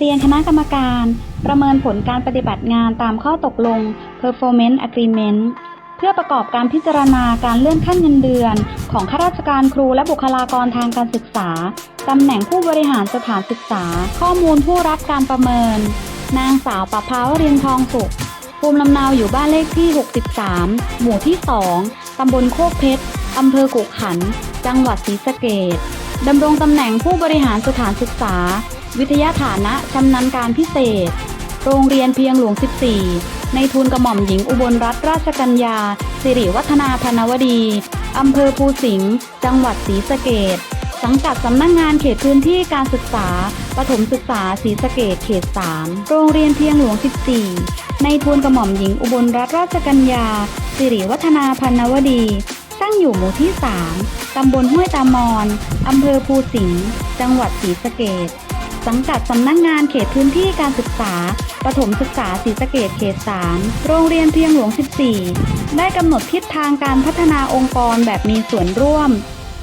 เรียนคณะกรรมการ ประเมินผลการปฏิบัติงานตามข้อตกลง performance agreement เพื่อประกอบการพิจารณาการเลื่อนขั้นเงินเดือน ของข้าราชการครูและบุคลากรทางการศึกษา ตำแหน่งผู้บริหารสถานศึกษา ข้อมูลผู้รับการประเมิน นางสาวประภาวรินทองสุข ภูมิลำเนาอยู่บ้านเลขที่ 63 หมู่ที่ 2 ตำบลโคกเพชร อำเภอกุขัน จังหวัดศรีสะเกษดำรงตำแหน่งผู้บริหารสถานศึกษา วิทยาฐานะชำนาญการพิเศษ โรงเรียนเพียงหลวง 14 ในทุนกระหม่อมหญิงอุบลรัตนราชกัญญา สิริวัฒนาพนวดี อำเภอภูสิงห์ จังหวัดศรีสะเกษสังกัดสำนักงงานเขตพื้นที่การศึกษา ประถมศึกษาศรีสะเกษเขต 3 โรงเรียนเพียงหลวง 14 ในทุนกระหม่อมหญิงอุบลรัตนราชกัญญา สิริวัฒนาพนวดี ตั้งอยู่หมู่ที่ 3 ตำบลห้วยตามอน อำเภอภูสิงห์ จังหวัดศรีสะเกษ สังกัดสำนักงงานเขตพื้นที่การศึกษา ประถมศึกษาศรีสะเกษเขต 3 โรงเรียนเพียงหลวง 14 ได้กำหนดทิศทางการพัฒนาองค์กรแบบมีส่วนร่วม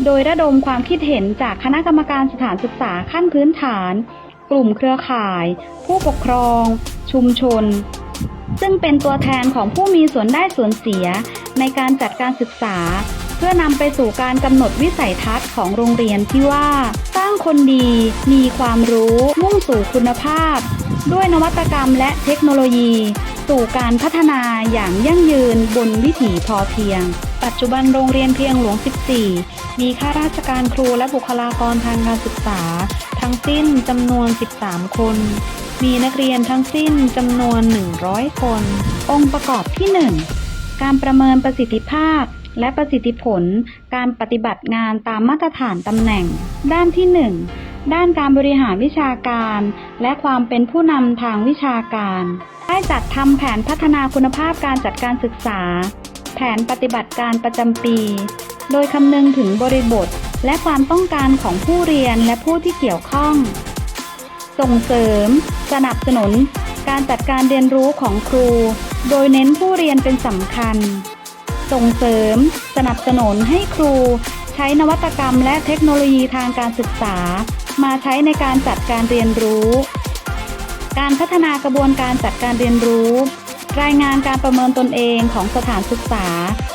โดยระดมความคิดเห็นจากคณะกรรมการสถานศึกษาขั้นพื้นฐาน กลุ่มเครือข่าย ผู้ปกครอง ชุมชน ซึ่งเป็นตัวแทนของผู้มีส่วนได้ส่วนเสียในการจัดการศึกษา พื่อนำไปสู่การกำหนดวิสัยทัศน์ของโรงเรียนที่ว่า สร้างคนดี มีความรู้ มุ่งสู่คุณภาพ ด้วยนวัตกรรมและเทคโนโลยี สู่การพัฒนาอย่างยั่งยืนบนวิถีพอเพียง ปัจจุบันโรงเรียนเพียงหลวง 14 มีข้าราชการครูและบุคลากรทางการศึกษา ทั้งสิ้นจำนวน 13 คนมีนักเรียนทั้งสิ้นจำนวน 100 คน องค์ประกอบที่ 1 การประเมินประสิทธิภาพ และประสิทธิผลการปฏิบัติงานตามมาตรฐานตำแหน่ง ด้านที่ 1 ด้านการบริหารวิชาการ และความเป็นผู้นำทางวิชาการ ได้จัดทำแผนพัฒนาคุณภาพการจัดการศึกษา แผนปฏิบัติการประจำปี โดยคำนึงถึงบริบท และความต้องการของผู้เรียนและผู้ที่เกี่ยวข้อง ส่งเสริม สนับสนุน การจัดการเรียนรู้ของครู โดยเน้นผู้เรียนเป็นสำคัญ ส่งเสริม สนับสนุนให้ครู ใช้นวัตกรรมและเทคโนโลยีทางการศึกษา มาใช้ในการจัดการเรียนรู้ การพัฒนากระบวนการจัดการเรียนรู้ รายงานการประเมินตนเองของสถานศึกษา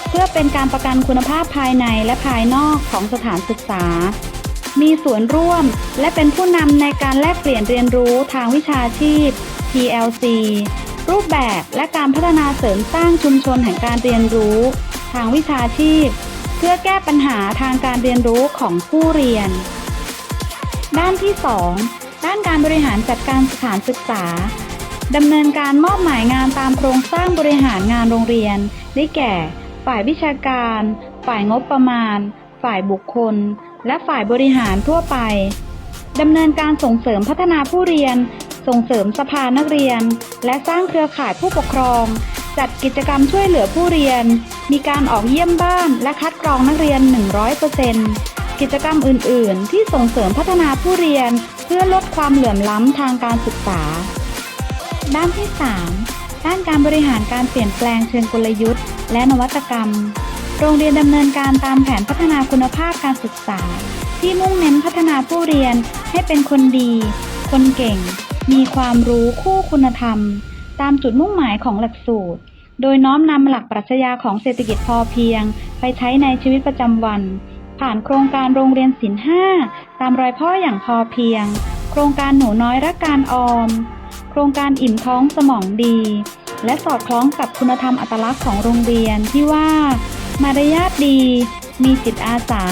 เพื่อเป็นการประกันคุณภาพภายในและภายนอกของสถานศึกษา มีส่วนร่วมและเป็นผู้นำในการแลกเปลี่ยนเรียนรู้ทางวิชาชีพ PLC รูปแบบและการพัฒนาเสริมสร้างชุมชนแห่งการเรียนรู้ ทางวิชาชีพ เพื่อแก้ปัญหาทางการเรียนรู้ของผู้เรียน ด้านที่ 2 ด้านการบริหารจัดการสถานศึกษาดำเนินการมอบหมายงานตามโครงสร้างบริหารงานโรงเรียน ได้แก่ ฝ่ายวิชาการ ฝ่ายงบประมาณ ฝ่ายบุคคล และฝ่ายบริหารทั่วไปดำเนินการส่งเสริมพัฒนาผู้เรียน ส่งเสริมสภานักเรียน และสร้างเครือข่ายผู้ปกครอง จัดกิจกรรมช่วยเหลือผู้เรียน มีการออกเยี่ยมบ้านและคัดกรองนักเรียน 100%กิจกรรมอื่น ๆ ที่ส่งเสริมพัฒนาผู้เรียน เพื่อลดความเหลื่อมล้ำทางการศึกษา ด้านที่ 3 ด้านการบริหารการเปลี่ยนแปลงเชิงกลยุทธ์ และนวัตกรรม โรงเรียนดำเนินการตามแผนพัฒนาคุณภาพการศึกษาที่มุ่งเน้นพัฒนาผู้เรียนให้เป็นคนดี คนเก่ง มีความรู้คู่คุณธรรม ตามจุดมุ่งหมายของหลักสูตร โดยน้อมนำหลักปรัชญาของเศรษฐกิจพอเพียง ไปใช้ในชีวิตประจำวัน ผ่านโครงการโรงเรียนศิลห้าตามรอยพ่ออย่างพอเพียง โครงการหนูน้อยรักการออม โครงการอิ่มท้องสมองดี และสอดคล้องกับคุณธรรมอัตลักษณ์ของโรงเรียนที่ว่า มารยาทดี มีจิตอาสา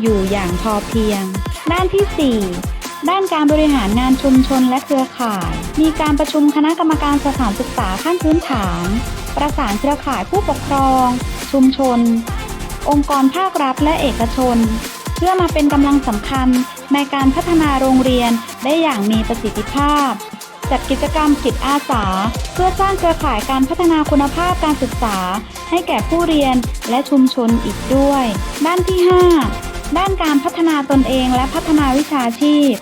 อยู่อย่างพอเพียง ด้านที่ 4 ด้านการบริหารงานชุมชนและเครือข่าย มีการประชุมคณะกรรมการสถานศึกษาขั้นพื้นฐาน ประสานเครือข่ายผู้ปกครอง ชุมชน องค์กรภาครัฐและเอกชน เพื่อมาเป็นกำลังสำคัญในการพัฒนาโรงเรียนได้อย่างมีประสิทธิภาพ จัดกิจกรรมจิตอาสา เพื่อสร้างเครือข่ายการพัฒนาคุณภาพการศึกษา ให้แก่ผู้เรียนและชุมชนอีกด้วย ด้านที่ 5 ด้านการพัฒนาตนเองและพัฒนาวิชาชีพ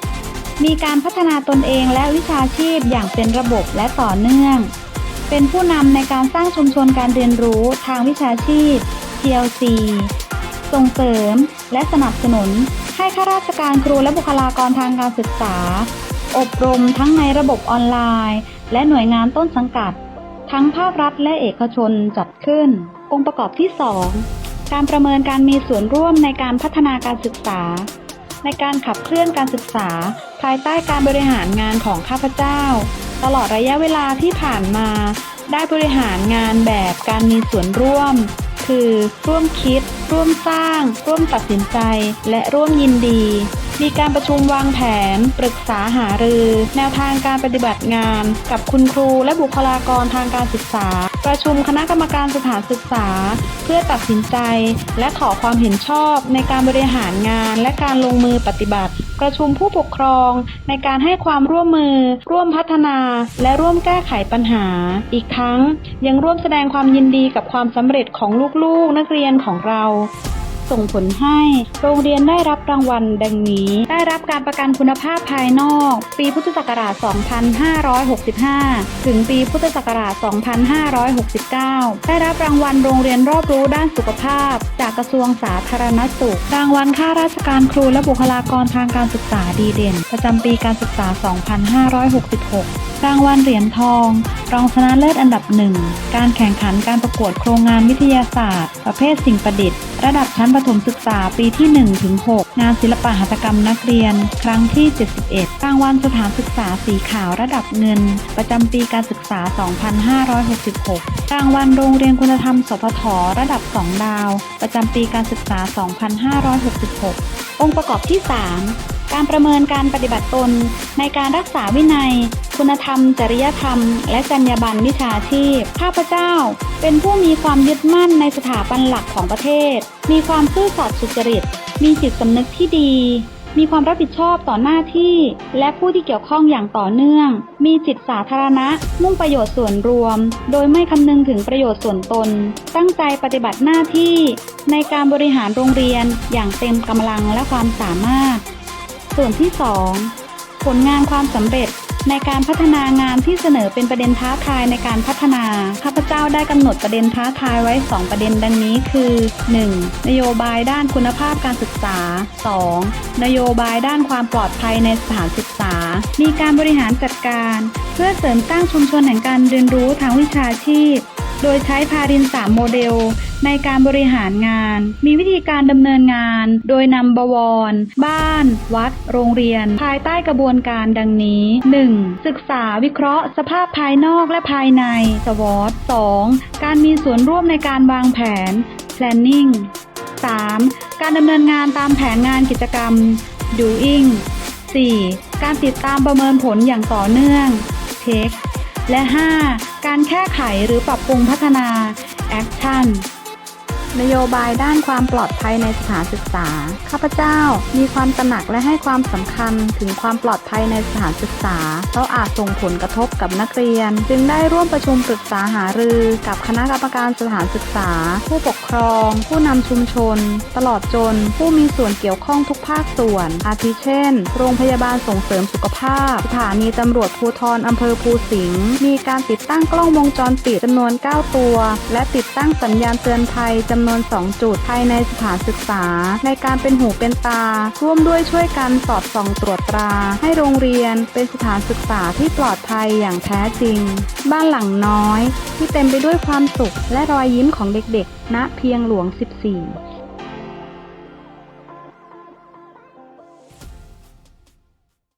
มีการพัฒนาตนเองและวิชาชีพอย่างเป็นระบบและต่อเนื่อง เป็นผู้นำในการสร้างชุมชนการเรียนรู้ทางวิชาชีพ TLC ส่งเสริมและสนับสนุนให้ข้าราชการครูและบุคลากรทางการศึกษา อบรมทั้งในระบบออนไลน์ และหน่วยงานต้นสังกัด ทั้งภาครัฐและเอกชนจัดขึ้น องค์ประกอบที่ 2 การประเมินการมีส่วนร่วมในการพัฒนาการศึกษา ในการขับเคลื่อนการศึกษา ภายใต้การบริหารงานของข้าพเจ้า ตลอดระยะเวลาที่ผ่านมา ได้บริหารงานแบบการมีส่วนร่วม คือร่วมคิด ร่วมสร้าง ร่วมตัดสินใจ และร่วมยินดี มีการประชุมวางแผน ปรึกษาหารือ แนวทางการปฏิบัติงาน กับคุณครูและบุคลากรทางการศึกษา ประชุมคณะกรรมการสถานศึกษา เพื่อตัดสินใจ และขอความเห็นชอบในการบริหารงานและการลงมือปฏิบัติ ประชุมผู้ปกครอง ในการให้ความร่วมมือ ร่วมพัฒนา และร่วมแก้ไขปัญหา อีกทั้งยังร่วมแสดงความยินดีกับความสำเร็จของลูกๆ นักเรียนของเรา ส่งผลให้โรงเรียนได้รับรางวัลดังนี้ การประกันคุณภาพภายนอก ปีพุทธศักราช 2565 ถึงปีพุทธศักราช 2569 ได้รับรางวัลโรงเรียนรอบรู้ด้านสุขภาพ จากกระทรวงสาธารณสุข รางวัลข้าราชการครูและบุคลากรทางการศึกษาดีเด่น ประจำปีการศึกษา 2566 รางวัลเหรียญทอง รองชนะเลิศอันดับหนึ่ง การแข่งขันการประกวดโครงงานวิทยาศาสตร์ ประเภทสิ่งประดิษฐ์ ระดับชั้นประถมศึกษาปีที่1ถึง6งานศิลปหัตถกรรมนักเรียน ครั้งที่ 71 รางวัลสถานศึกษาสีขาวระดับเงิน ประจำปีการศึกษา 2566 รางวัลโรงเรียนคุณธรรมสพทระดับ 2 ดาว ประจำปีการศึกษา 2566 องค์ประกอบที่ 3 การประเมินการปฏิบัติตน ในการรักษาวินัย คุณธรรม จริยธรรม และจรรยาบรรณวิชาชีพ ข้าพเจ้า เป็นผู้มีความยึดมั่นในสถาบันหลักของประเทศ มีความซื่อสัตย์สุจริต มีจิตสำนึกที่ดี มีความรับผิดชอบต่อหน้าที่ และผู้ที่เกี่ยวข้องอย่างต่อเนื่อง มีจิตสาธารณะ มุ่งประโยชน์ส่วนรวม โดยไม่คำนึงถึงประโยชน์ส่วนตน ตั้งใจปฏิบัติหน้าที่ ในการบริหารโรงเรียนอย่างเต็มกำลังและความสามารถ ส่วนที่ 2 ผลงานความสำเร็จในการพัฒนางานที่เสนอเป็นประเด็นท้าทายในการพัฒนา ข้าพเจ้าได้กำหนดประเด็นท้าทายไว้ 2 ประเด็นดังนี้คือ 1. นโยบายด้านคุณภาพการศึกษา 2. นโยบายด้านความปลอดภัยในสถานศึกษา มีการบริหารจัดการ เพื่อเสริมสร้างชุมชนแห่งการเรียนรู้ทางวิชาชีพ โดยใช้พาริน3โมเดล ในการบริหารงาน มีวิธีการดำเนินงาน โดยนำบวร บ้าน วัด โรงเรียน ภายใต้กระบวนการดังนี้ 1. ศึกษาวิเคราะห์ สภาพภายนอกและภายใน SWOT 2. การมีส่วนร่วมในการวางแผน planning 3. การดำเนินงานตามแผนงานกิจกรรม doing 4. การติดตามประเมินผลอย่างต่อเนื่อง take และ 5. การแก้ไขหรือปรับปรุงพัฒนา Action นโยบายด้านความปลอดภัยในสถานศึกษา ข้าพเจ้ามีความตระหนักและให้ความสำคัญถึงความปลอดภัยในสถานศึกษาเพราะอาจส่งผลกระทบกับนักเรียน จึงได้ร่วมประชุมปรึกษาหารือกับคณะกรรมการสถานศึกษา ผู้ปกครอง ผู้นำชุมชน ตลอดจน ผู้มีส่วนเกี่ยวข้องทุกภาคส่วน อาทิเช่น โรงพยาบาลส่งเสริมสุขภาพ สถานีตำรวจภูธรอำเภอภูสิงห์มีการติดตั้งกล้องวงจรปิดจำนวน 9 ตัว และติดตั้งสัญญาณเตือนภัยจำนวนนวน 2 จุดภายในสถานศึกษา ในการเป็นหูเป็นตา ร่วมด้วยช่วยกันสอดส่องตรวจตรา ให้โรงเรียนเป็นสถานศึกษาที่ปลอดภัยอย่างแท้จริง บ้านหลังน้อย ที่เต็มไปด้วยความสุขและรอยยิ้มของเด็กๆณเพียงหลวง 14